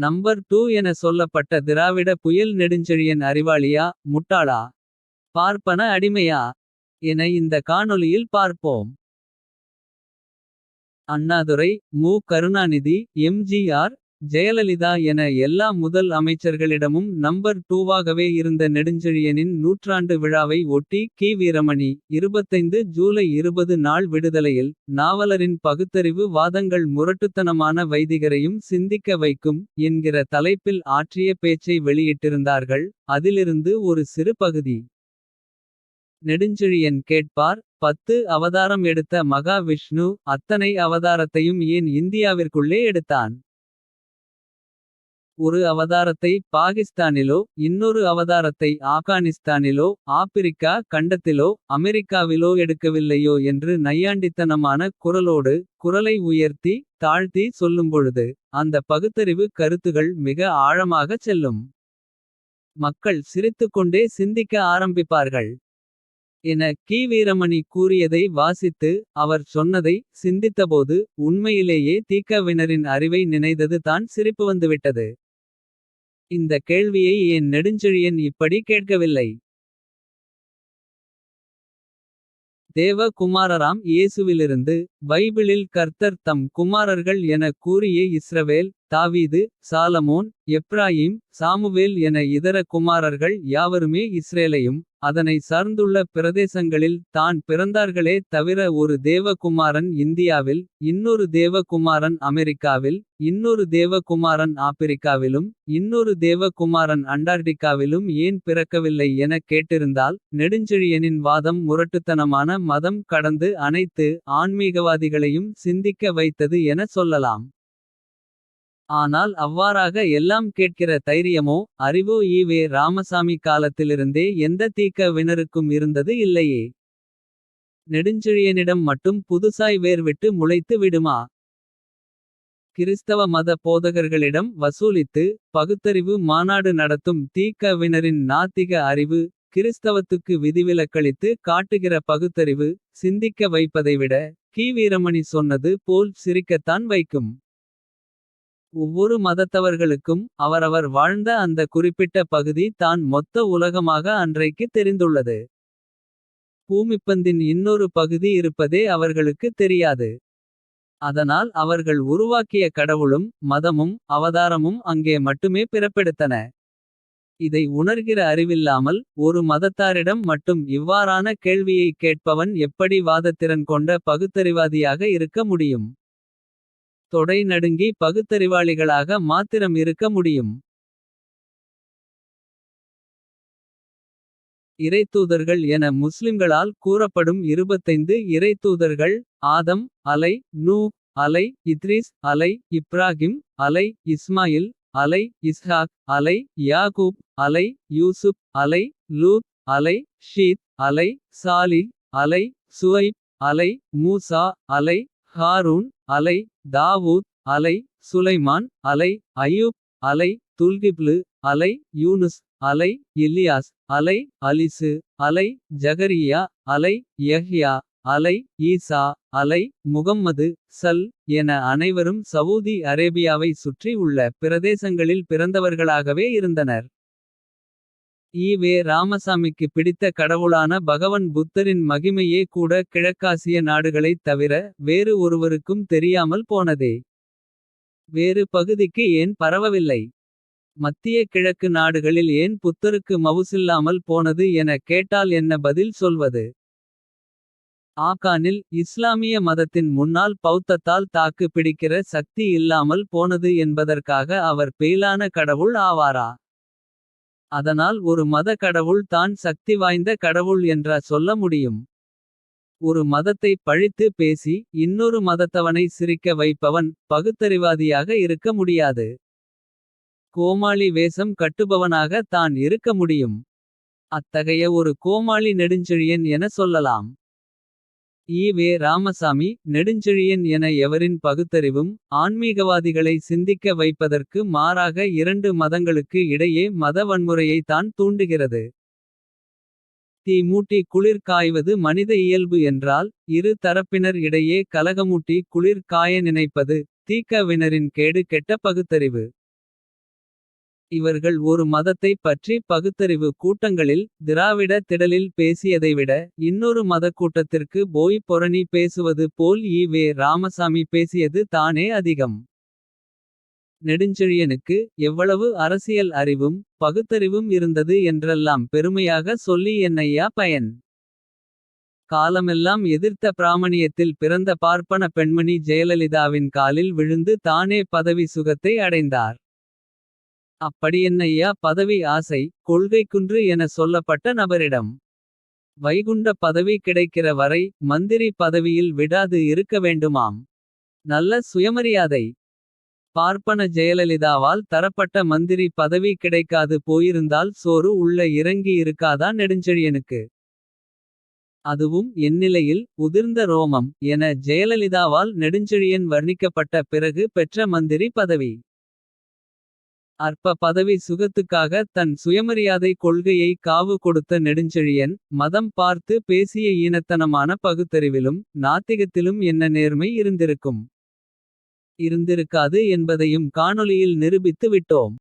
Number two என சொல்லப்பட்ட திராவிட புயல் நெடுஞ்செழியன் அறிவாளியா முட்டாளா. பார்ப்பன அடிமையா? என இந்த காணொளியில் பார்ப்போம். அண்ணாதுரை மு. கருணாநிதி எம்ஜிஆர் ஜெயலலிதா என எல்லா முதல் அமைச்சர்களிடமும் நம்பர் டூவாகவே இருந்த நெடுஞ்செழியனின் நூற்றாண்டு விழாவை ஒட்டி கி. வீரமணி. 25 ஜூலை 20 நாள் விடுதலையில். நாவலரின் பகுத்தறிவு வாதங்கள் முரட்டுத்தனமான வைதிகரையும் சிந்திக்க வைக்கும். என்கிற தலைப்பில் ஆற்றிய பேச்சை வெளியிட்டிருந்தார்கள். அதிலிருந்து ஒரு சிறு பகுதி. நெடுஞ்செழியன் கேட்பார். பத்து அவதாரம் எடுத்த மகா விஷ்ணு அத்தனை அவதாரத்தையும் ஏன் இந்தியாவிற்குள்ளே எடுத்தான். ஒரு அவதாரத்தை பாகிஸ்தானிலோ இன்னொரு அவதாரத்தை ஆப்கானிஸ்தானிலோ. ஆப்பிரிக்கா கண்டத்திலோ அமெரிக்காவிலோ எடுக்கவில்லையோ. என்று நையாண்டித்தனமான குரலோடு குரலை உயர்த்தி. தாழ்த்தி சொல்லும்பொழுது அந்த பகுத்தறிவு கருத்துகள் மிக ஆழமாகச் செல்லும். மக்கள் சிரித்துக்கொண்டே சிந்திக்க ஆரம்பிப்பார்கள். என கி. வீரமணி கூறியதை வாசித்து. அவர் சொன்னதை சிந்தித்தபோது. உண்மையிலேயே தீக்கவினரின் அறிவை நினைத்தது தான் சிரிப்பு வந்துவிட்டது. இந்த கேள்வியை என் நெடுஞ்செழியன் இப்படி கேட்கவில்லை. தேவ குமாரராம் இயேசுவிலிருந்து. பைபிளில் கர்த்தர் தம் குமாரர்கள் என கூறிய இஸ்ரவேல். தாவீது சாலமோன் எப்ராயீம் சாமுவேல் என இதர குமாரர்கள் யாவருமே இஸ்ரேலையும். அதனை சார்ந்துள்ள பிரதேசங்களில் தான் பிறந்தார்களே தவிர. ஒரு தேவகுமாரன் இந்தியாவில் இன்னொரு தேவகுமாரன் அமெரிக்காவில் இன்னொரு தேவகுமாரன் ஆப்பிரிக்காவிலும். இன்னொரு தேவகுமாரன் அண்டார்டிகாவிலும் ஏன் பிறக்கவில்லை. எனக் கேட்டிருந்தால் நெடுஞ்செழியனின் வாதம் முரட்டுத்தனமான. மதம் கடந்து அனைத்து ஆன்மீகவாதிகளையும் சிந்திக்க வைத்தது என சொல்லலாம். ஆனால் அவ்வாறாக எல்லாம் கேட்கிற தைரியமோ. அறிவோ ஈவே வே ராமசாமி காலத்திலிருந்தே எந்த தி.க.வினருக்கும் இருந்தது இல்லையே. நெடுஞ்செழியனிடம் மட்டும் புதுசாய் வேர் விட்டு முளைத்து விடுமா. கிறிஸ்தவ மத போதகர்களிடம் வசூலித்து. பகுத்தறிவு மாநாடு நடத்தும் தீக்கவினரின் நாத்திக அறிவு. கிறிஸ்தவத்துக்கு விதிவிலக்களித்து காட்டுகிற பகுத்தறிவு. சிந்திக்க வைப்பதைவிட கி. வீரமணி சொன்னது போல் சிரிக்கத்தான் வைக்கும். ஒவ்வொரு மதத்தவர்களுக்கும் அவரவர் வாழ்ந்த அந்த குறிப்பிட்ட பகுதி தான் மொத்த உலகமாக அன்றைக்கு தெரிந்துள்ளது. பூமிப்பந்தின் இன்னொரு பகுதி இருப்பதே அவர்களுக்கு தெரியாது. அதனால் அவர்கள் உருவாக்கிய கடவுளும் மதமும் அவதாரமும் அங்கே மட்டுமே பிறப்பெடுத்தன. இதை உணர்கிற அறிவில்லாமல் ஒரு மதத்தாரிடம் மட்டும் இவ்வாறான கேள்வியைக் கேட்பவன் எப்படி வாதத்திறன் கொண்ட பகுத்தறிவாதியாக இருக்க முடியும். தொடை நடுங்கி பகுத்தறிவாளிகளாக மாத்திரம் இருக்க முடியும். இறைத்தூதர்கள் என முஸ்லிம்களால் கூறப்படும் 25 இறைத்தூதர்கள். ஆதம் அலை நூ அலை இத்ரிஸ் அலை இப்ராகிம் அலை இஸ்மாயில். அலை இஸ்ஹாக் அலை யாகூப் அலை யூசுப் அலை லூத் அலை ஷீத் அலை சாலி அலை சுவைப் அலை மூசா அலை ஹாரூன் அலை தாவூத் அலை சுலைமான் அலை அயூப் அலை துல்கிப்லு அலை யூனுஸ் அலை இல்லியாஸ் அலை அலிசு அலை ஜகரியா அலை யஹ்யா அலை ஈசா அலை முகம்மது சல் என அனைவரும் சவூதி அரேபியாவை சுற்றி உள்ள பிரதேசங்களில் பிறந்தவர்களாகவே இருந்தனர். ஈவே ராமசாமிக்கு பிடித்த கடவுளான பகவன் புத்தரின் மகிமையே கூட கிழக்காசிய நாடுகளைத் தவிர. வேறு ஒருவருக்கும் தெரியாமல் போனதே. வேறு பகுதிக்கு ஏன் பரவவில்லை. மத்திய கிழக்கு நாடுகளில் ஏன் புத்தருக்கு மவுசில்லாமல் போனது என கேட்டால் என்ன பதில் சொல்வது. ஆகானில் இஸ்லாமிய மதத்தின் முன்னால் பௌத்தத்தால் தாக்கு பிடிக்கிற சக்தி இல்லாமல் போனது என்பதற்காக அவர் பெயிலான கடவுள் ஆவாரா. அதனால் ஒரு மத கடவுள் தான் சக்தி வாய்ந்த கடவுள் என்றா சொல்ல முடியும். ஒரு மதத்தை பழித்து பேசி இன்னொரு மதத்தவனை சிரிக்க வைப்பவன். பகுத்தறிவாதியாக இருக்க முடியாது. கோமாளி வேஷம் கட்டுபவனாக தான் இருக்க முடியும். அத்தகைய ஒரு கோமாளி நெடுஞ்செழியன் என சொல்லலாம். ஈ. வே ராமசாமி நெடுஞ்செழியன் என எவரின் பகுத்தறிவும். ஆன்மீகவாதிகளை சிந்திக்க வைப்பதற்கு மாறாக இரண்டு மதங்களுக்கு இடையே மத வன்முறையை தான் தூண்டுகிறது. தீ மூட்டி குளிர் காய்வது மனித இயல்பு என்றால். இரு தரப்பினர் இடையே கலகமூட்டி குளிர் காய நினைப்பது. தீக்கவினரின் கேடு கெட்ட பகுத்தறிவு. இவர்கள் ஒரு மதத்தைப் பற்றி பகுத்தறிவு கூட்டங்களில். திராவிட திடலில் பேசியதைவிட இன்னொரு மதக்கூட்டத்திற்கு போய் பொரணி பேசுவது போல் ஈ. வே ராமசாமி பேசியது தானே அதிகம். நெடுஞ்செழியனுக்கு எவ்வளவு அரசியல் அறிவும். பகுத்தறிவும் இருந்தது என்றெல்லாம் பெருமையாக சொல்லி என்னையா பயன். காலமெல்லாம் எதிர்த்த பிராமணியத்தில் பிறந்த பார்ப்பன பெண்மணி ஜெயலலிதாவின் காலில் விழுந்து தானே பதவி சுகத்தை அடைந்தார். அப்படியென்னய்யா பதவி ஆசை கொள்கைக்குன்று என சொல்லப்பட்ட நபரிடம். வைகுண்ட பதவி கிடைக்கிற வரை மந்திரி பதவியில் விடாது இருக்க வேண்டுமாம். நல்ல சுயமரியாதை. பார்ப்பன ஜெயலலிதாவால் தரப்பட்ட மந்திரி பதவி கிடைக்காது போயிருந்தால் சோறு உள்ள இறங்கி இருக்காதா நெடுஞ்செழியனுக்கு. அதுவும் எந்நிலையில் உதிர்ந்த ரோமம் என ஜெயலலிதாவால் நெடுஞ்செழியன் வர்ணிக்கப்பட்ட பிறகு பெற்ற மந்திரி பதவி. அற்ப பதவி சுகத்துக்காக தன் சுயமரியாதை கொள்கையை காவு கொடுத்த நெடுஞ்செழியன். மதம் பார்த்து பேசிய ஈனத்தனமான பகுத்தறிவிலும். நாத்திகத்திலும் என்ன நேர்மை இருந்திருக்கும். இருந்திருக்காது என்பதையும் காணொளியில் நிரூபித்து விட்டோம்.